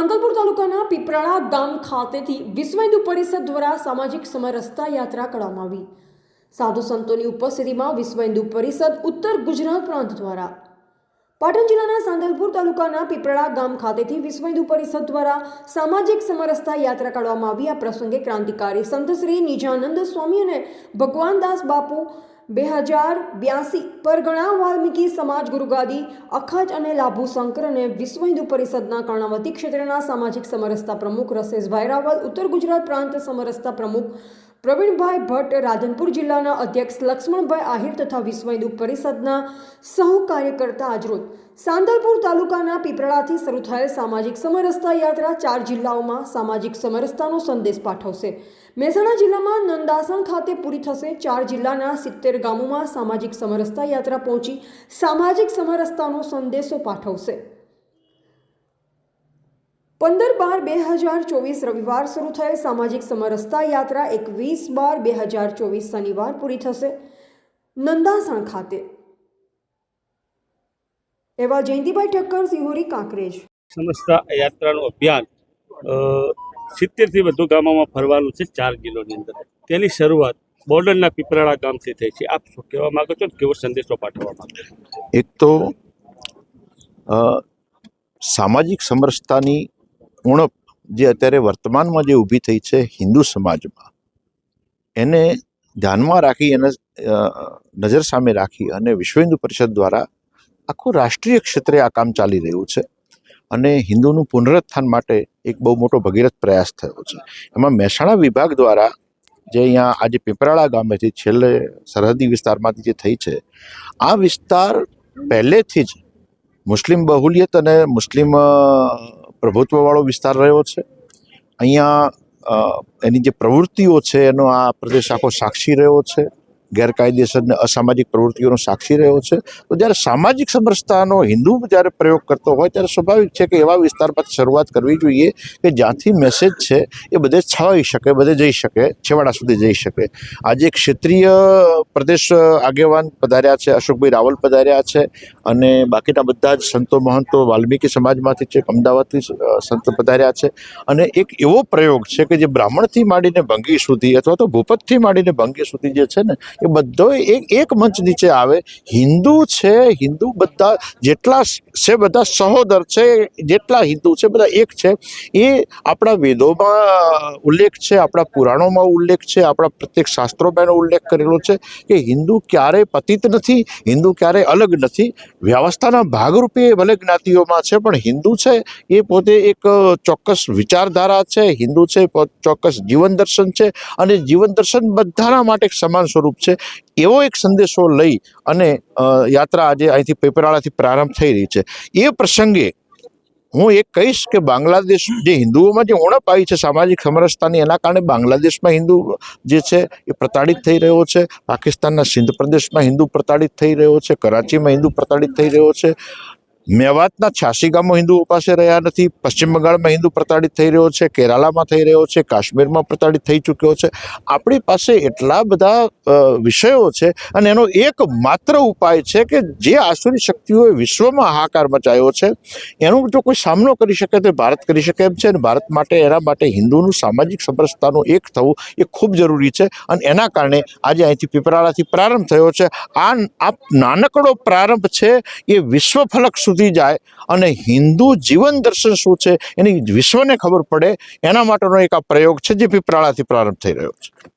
સાંતલપુર તાલુકાના પીપરાળા ગામ ખાતેથી વિશ્વ હિન્દુ પરિષદ દ્વારા સામાજિક સમરસતા યાત્રા કરવામાં આવી. સાધુ સંતોની ઉપસ્થિતિમાં વિશ્વ હિન્દુ પરિષદ ઉત્તર ગુજરાત પ્રાંત દ્વારા. પાટણ જિલ્લાના સાંતલપુર તાલુકાના પીપરાળા ગામ ખાતેથી વિશ્વ હિન્દુ પરિષદ દ્વારા સામાજિક સમરસતા યાત્રા કાઢવામાં આવી. આ પ્રસંગે ક્રાંતિકારી સંત શ્રી નિજાનંદ સ્વામી અને ભગવાનદાસ બાપુ બે હજાર બ્યાસી પરગણા વાલ્મીકી સમાજ ગુરુગાદી અખાજ અને લાભુ શંકર અને વિશ્વ હિન્દુ પરિષદના કર્ણાવતી ક્ષેત્રના સામાજિક સમરસતા પ્રમુખ રસેશભાઈ રાવલ, ઉત્તર ગુજરાત પ્રાંત સમરસતા પ્રમુખ પ્રવીણભાઈ ભટ્ટ રાધનપુર જિલ્લાના અધ્યક્ષ લક્ષ્મણભાઈ આહિર તથા વિશ્વ હિન્દુ પરિષદના સહુ કાર્યકર્તા આજરોજ સાંદલપુર તાલુકાના પીપળાથી શરૂ થયેલ સામાજિક સમરસતા યાત્રા ચાર જિલ્લાઓમાં સામાજિક સમરસતાનો સંદેશ પાઠવશે. મહેસાણા જિલ્લામાં નંદાસણ ખાતે પૂરી થશે. ચાર જિલ્લાના સિત્તેર ગામોમાં સામાજિક સમરસતા યાત્રા પહોંચી સામાજિક સમરસતાનો સંદેશો પાઠવશે. પંદર બાર બે હજાર ચોવીસ રવિવાર શરૂ થયેલ સામાજિક સમરસતા યાત્રા એકવીસ બાર બે હજાર ચોવીસ શનિવાર પૂરી થશે નંદાસણ ખાતે. એવા જયંતિભાઈ ઠક્કર સિહોરી કાંકરેજ. સમસ્તા યાત્રાનું અભિયાન સિત્તેરથી વધુ ગામોમાં ફરવાનું છે ચાર કિલોની અંદર. તેની શરૂઆત બોર્ડરના પીપરાળા ગામથી થઈ છે. આપ શું કહેવા માંગો છો ને કેવો સંદેશો પાઠવવા માંગો છો? એક તો અ, સામાજિક સમરસતાની ઉણપ જે અત્યારે વર્તમાનમાં જે ઊભી થઈ છે હિન્દુ સમાજમાં, એને ધ્યાનમાં રાખી એને નજર સામે રાખી અને વિશ્વ હિન્દુ પરિષદ દ્વારા આખું રાષ્ટ્રીય ક્ષેત્રે આ કામ ચાલી રહ્યું છે અને હિન્દુનું પુનરુત્થાન માટે એક બહુ મોટો ભગીરથ પ્રયાસ થયો છે. એમાં મહેસાણા વિભાગ દ્વારા જે અહીંયા આજે પીપરાળા ગામેથી છેલ્લે સરહદી વિસ્તારમાંથી જે થઈ છે, આ વિસ્તાર પહેલેથી જ મુસ્લિમ બહુલિયત અને મુસ્લિમ પ્રભુત્વવાળો વિસ્તાર રહ્યો છે. અહીંયા એની જે પ્રવૃત્તિઓ છે એનો આ પ્રદેશ આખો સાક્ષી રહ્યો છે. ગેરકાયદેસર ને અસામાજિક પ્રવૃત્તિઓનો સાક્ષી રહ્યો છે, તો જ્યારે સામાજિક સમરસતાનો હિન્દુ જ્યારે પ્રયોગ કરતો હોય ત્યારે સ્વાભાવિક છે કે એવા વિસ્તાર પર શરૂઆત કરવી જોઈએ કે જ્યાંથી મેસેજ છે એ બધે છવાઈ શકે, બધે જઈ શકે, છેવાડા સુધી જઈ શકે. આજે ક્ષેત્રીય પ્રદેશ આગેવાન પધાર્યા છે, અશોકભાઈ રાવલ પધાર્યા છે અને બાકીના બધા જ સંતો મહંતો વાલ્મીકી સમાજમાંથી છે અમદાવાદથી સંત પધાર્યા છે. અને એક એવો પ્રયોગ છે કે જે બ્રાહ્મણથી માંડીને ભંગી સુધી અથવા તો ભૂપતથી માંડીને ભંગી સુધી જે છે ને એ બધો એક એક મંચ નીચે આવે. હિન્દુ છે, હિન્દુ બધા જેટલા છે બધા સહોદર છે, જેટલા હિન્દુ છે બધા એક છે. એ આપણા વેદોમાં ઉલ્લેખ છે, આપણા પુરાણોમાં ઉલ્લેખ છે, આપણા પ્રત્યેક શાસ્ત્રોમાં એનો ઉલ્લેખ કરેલો છે કે હિન્દુ ક્યારેય પતિત નથી, હિન્દુ ક્યારેય અલગ નથી. વ્યવસ્થાના ભાગરૂપે ભલે જ્ઞાતિઓમાં છે, પણ હિન્દુ છે એ પોતે એક ચોક્કસ વિચારધારા છે, હિન્દુ છે ચોક્કસ જીવન દર્શન છે અને જીવન દર્શન બધાના માટે સમાન સ્વરૂપ છે. એવો એક સંદેશો લઈ અને યાત્રા આજે અહીંથી પેપરાળાથી પ્રારંભ થઈ રહી છે. એ પ્રસંગે હું એ કહીશ કે બાંગ્લાદેશ જે હિન્દુઓમાં જે ઉણપ આવી છે, સામાજિક સમરસતાની, એના કારણે બાંગ્લાદેશમાં હિન્દુ જે છે એ પ્રતાડિત થઈ રહ્યો છે. પાકિસ્તાનના સિંધ પ્રદેશમાં હિન્દુ પ્રતાડિત થઈ રહ્યો છે. કરાચીમાં હિન્દુ પ્રતાડિત થઈ રહ્યો છે. મેવાતના છ્યાસી ગામો હિન્દુઓ પાસે રહ્યા નથી. પશ્ચિમ બંગાળમાં હિન્દુ પ્રતાડિત થઈ રહ્યો છે, કેરાલામાં થઈ રહ્યો છે, કાશ્મીરમાં પ્રતાડિત થઈ ચૂક્યો છે. આપણી પાસે એટલા બધા વિષયો છે અને એનો એક માત્ર ઉપાય છે કે જે આસુરી શક્તિઓએ વિશ્વમાં હાહાકાર મચાયો છે, એનો જો કોઈ સામનો કરી શકે તો ભારત કરી શકે એમ છે અને ભારત માટે, એના માટે હિન્દુનું સામાજિક સમરસતાનું એક થવું એ ખૂબ જરૂરી છે અને એના કારણે આજે અહીંથી પીપરાળાથી પ્રારંભ થયો છે. આ નાનકડો પ્રારંભ છે એ વિશ્વ ફલક સુધી જાય અને હિન્દુ જીવન દર્શન શું છે એની વિશ્વને ખબર પડે એના માટેનો એક આ પ્રયોગ છે જે પીપરાળાથી પ્રારંભ થઈ રહ્યો છે.